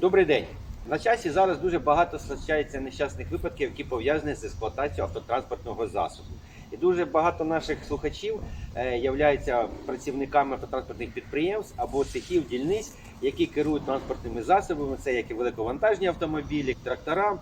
Добрий день. На часі зараз дуже багато случається нещасних випадків, які пов'язані з експлуатацією автотранспортного засобу. І дуже багато наших слухачів е, являються працівниками автотранспортних підприємств або цехів дільниць, які керують транспортними засобами. Це як і великовантажні автомобілі, трактора,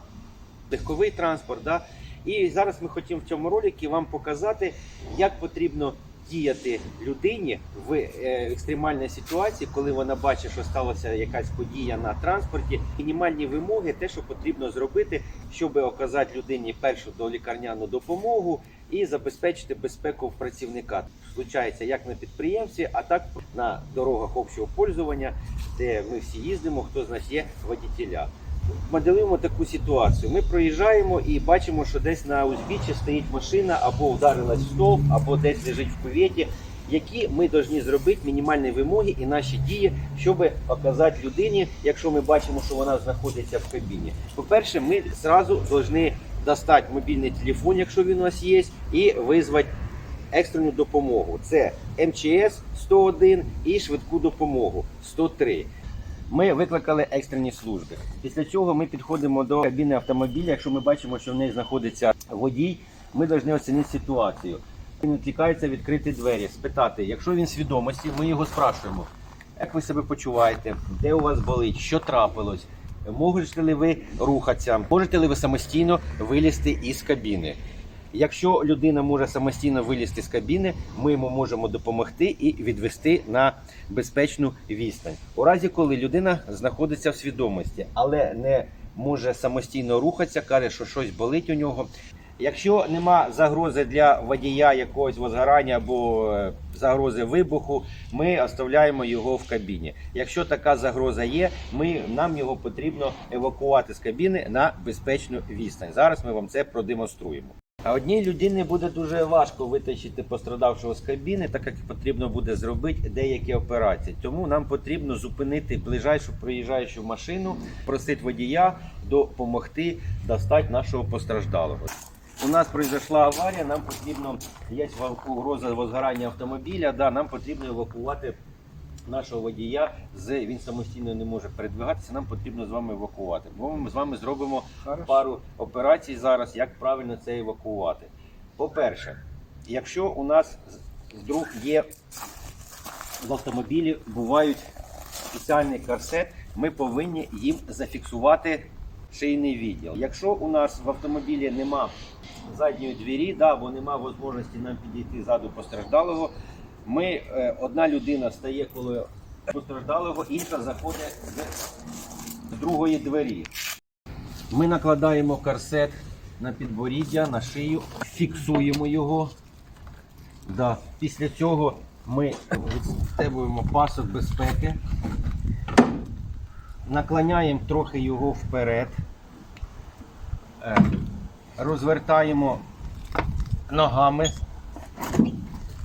легковий транспорт. Да? І зараз ми хотімо в цьому ролику вам показати, як потрібно діяти людині в е, екстремальній ситуації, коли вона бачить, що сталася якась подія на транспорті. Мінімальні вимоги, те, що потрібно зробити, щоб оказати людині першу долікарняну допомогу і забезпечити безпеку працівника. Случається як на підприємстві, а так на дорогах общого пользування, де ми всі їздимо, хто з нас є водітеля моделюємо таку ситуацію. Ми проїжджаємо і бачимо, що десь на узбіччі стоїть машина, або вдарилась в стовп, або десь лежить в кюветі, які ми повинні зробити мінімальні вимоги і наші дії, щоб показати людині, якщо ми бачимо, що вона знаходиться в кабіні. По-перше, ми зразу повинні достати мобільний телефон, якщо він у нас є, і визвати екстрену допомогу. Це МЧС 101 і швидку допомогу 103. Ми викликали екстрені служби. Після цього ми підходимо до кабіни автомобіля. Якщо ми бачимо, що в неї знаходиться водій, ми повинні оцінити ситуацію. Він відкликається відкрити двері, спитати, якщо він свідомості, ми його спрашуємо, як ви себе почуваєте, де у вас болить, що трапилось, можете ли ви рухатися, можете ли ви самостійно вилізти із кабіни. Якщо людина може самостійно вилізти з кабіни, ми йому можемо допомогти і відвести на безпечну відстань. У разі, коли людина знаходиться в свідомості, але не може самостійно рухатися, каже, що щось болить у нього. Якщо нема загрози для водія якогось возгорання або е, загрози вибуху, ми оставляємо його в кабіні. Якщо така загроза є, ми, нам його потрібно евакувати з кабіни на безпечну відстань. Зараз ми вам це продемонструємо. А одній людині буде дуже важко витащити пострадавшого з кабіни, так як потрібно буде зробити деякі операції. Тому нам потрібно зупинити ближайшу проїжджаючу машину, просити водія допомогти достати нашого постраждалого. У нас произошла аварія, нам потрібно, є угроза возгорання автомобіля, да, нам потрібно евакувати нашого водія. З, він самостійно не може передвигатися, нам потрібно з вами евакувати. Бо ми з вами зробимо пару операцій зараз, як правильно це евакувати. По-перше, якщо у нас вдруг є в автомобілі, бувають спеціальний корсет, ми повинні їм зафіксувати шийний відділ. Якщо у нас в автомобілі нема задньої двері, да, або нема можливості нам підійти ззаду постраждалого, ми, е, одна людина стає коло постраждалого, інша заходить з другої двері. Ми накладаємо корсет на підборіддя, на шию, фіксуємо його. Да. Після цього ми відстебуємо пасок безпеки, наклоняємо трохи його вперед, Е, розвертаємо ногами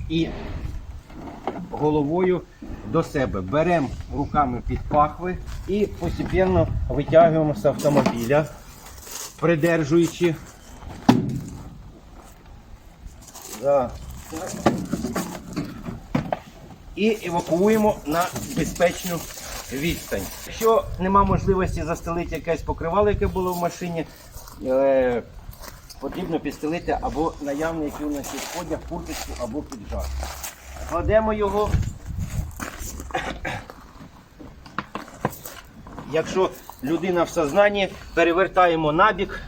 і головою до себе. Беремо руками під пахви і постепенно витягуємо з автомобіля, придержуючи. Да. І евакуємо на безпечну відстань. Якщо нема можливості застелити якесь покривало, яке було в машині, е, потрібно підстелити або наявний, який у нас є одяг, курточку або піджак. Кладемо його. Якщо людина в сознанні, перевертаємо набік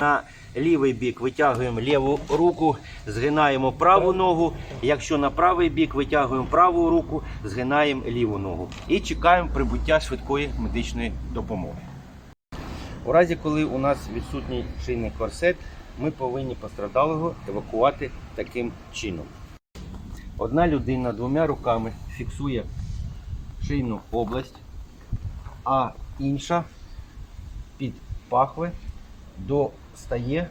на лівий бік, витягуємо ліву руку, згинаємо праву ногу. Якщо на правий бік, витягуємо праву руку, згинаємо ліву ногу. І чекаємо прибуття швидкої медичної допомоги. У разі, коли у нас відсутній шийний корсет, ми повинні пострадалого евакувати таким чином. Одна людина двома руками фіксує шийну область, а інша під пахви достає,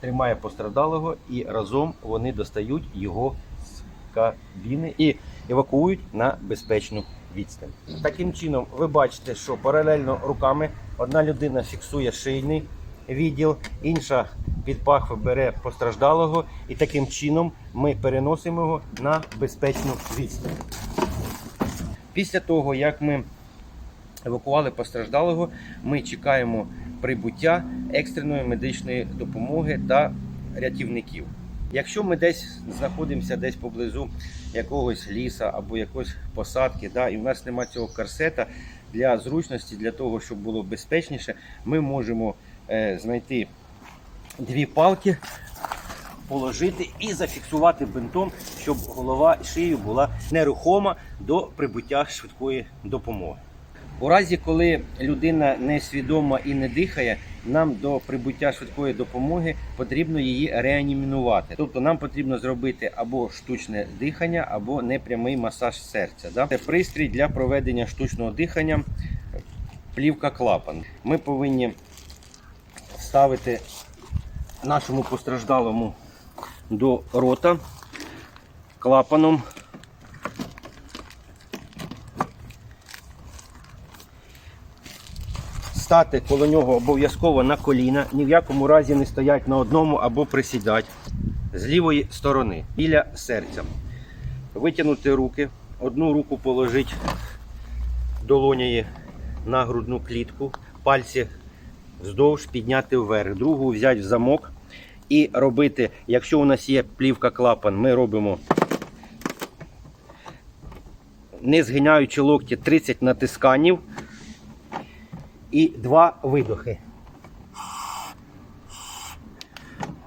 тримає пострадалого і разом вони достають його з кабіни і евакуюють на безпечну відстань. Таким чином, ви бачите, що паралельно руками одна людина фіксує шийний відділ, інша під пахви бере постраждалого, і таким чином ми переносимо його на безпечну відстань. Після того, як ми евакували постраждалого. Ми чекаємо прибуття екстреної медичної допомоги та рятівників. Якщо ми десь знаходимося десь поблизу якогось ліса або якоїсь посадки, да, і в нас немає цього корсета, для зручності, для того, щоб було безпечніше, ми можемо е, знайти дві палки, положити і зафіксувати бинтом, щоб голова шию була нерухома до прибуття швидкої допомоги. У разі, коли людина несвідома і не дихає, нам до прибуття швидкої допомоги потрібно її реанімінувати. Тобто нам потрібно зробити або штучне дихання, або непрямий масаж серця. Це пристрій для проведення штучного дихання, плівка клапан. Ми повинні ставити нашому постраждалому до рота клапаном. Стати коло нього обов'язково на коліна, ні в якому разі не стоять на одному або присідати з лівої сторони біля серця. Витягнути руки, одну руку положити долоняє на грудну клітку, пальці вздовж підняти вверх, другу взяти в замок і робити, якщо у нас є плівка клапан, ми робимо не згинаючи локті 30 натисканів і два видохи.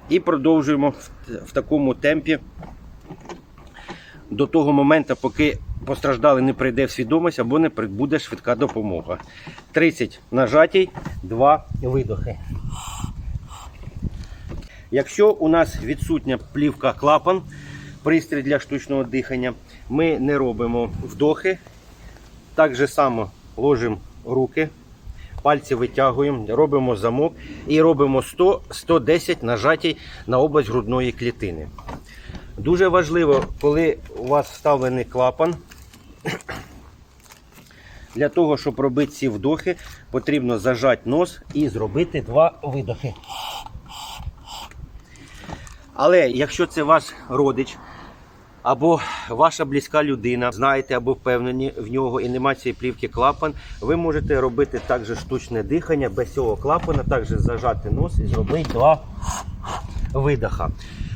І продовжуємо в, в такому темпі до того моменту, поки постраждалий не прийде в свідомість або не прибуде швидка допомога. 30 нажатій, 2 видохи. Якщо у нас відсутня плівка клапан, пристрій для штучного дихання, ми не робимо вдохи. Так же само ложимо руки, пальці витягуємо, робимо замок і робимо 100-110 нажатій на область грудної клітини. Дуже важливо, коли у вас вставлений клапан, для того, щоб робити ці вдохи, потрібно зажати нос і зробити два видохи. Але якщо це ваш родич або ваша близька людина, знаєте або впевнені в нього і немає цієї плівки клапан, ви можете робити також штучне дихання без цього клапана, також зажати нос і зробити два видоха.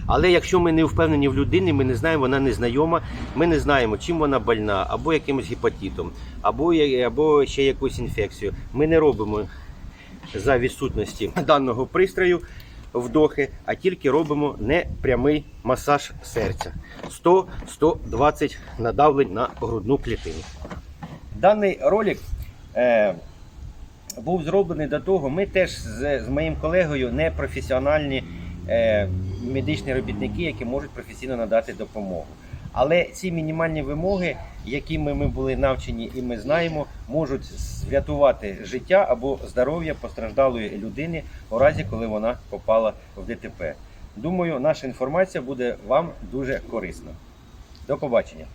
Але якщо ми не впевнені в людині, ми не знаємо, вона не знайома, ми не знаємо, чим вона больна, або якимось гепатитом, або, або ще якусь інфекцію. Ми не робимо за відсутності даного пристрою вдохи, а тільки робимо непрямий масаж серця. 100-120 надавлень на грудну клітину. Даний ролик е, був зроблений до того. Ми теж з, з моїм колегою не професіональні е, медичні робітники, які можуть професійно надати допомогу. Але ці мінімальні вимоги, якими ми були навчені і ми знаємо, можуть врятувати життя або здоров'я постраждалої людини у разі, коли вона попала в ДТП. Думаю, наша інформація буде вам дуже корисна. До побачення.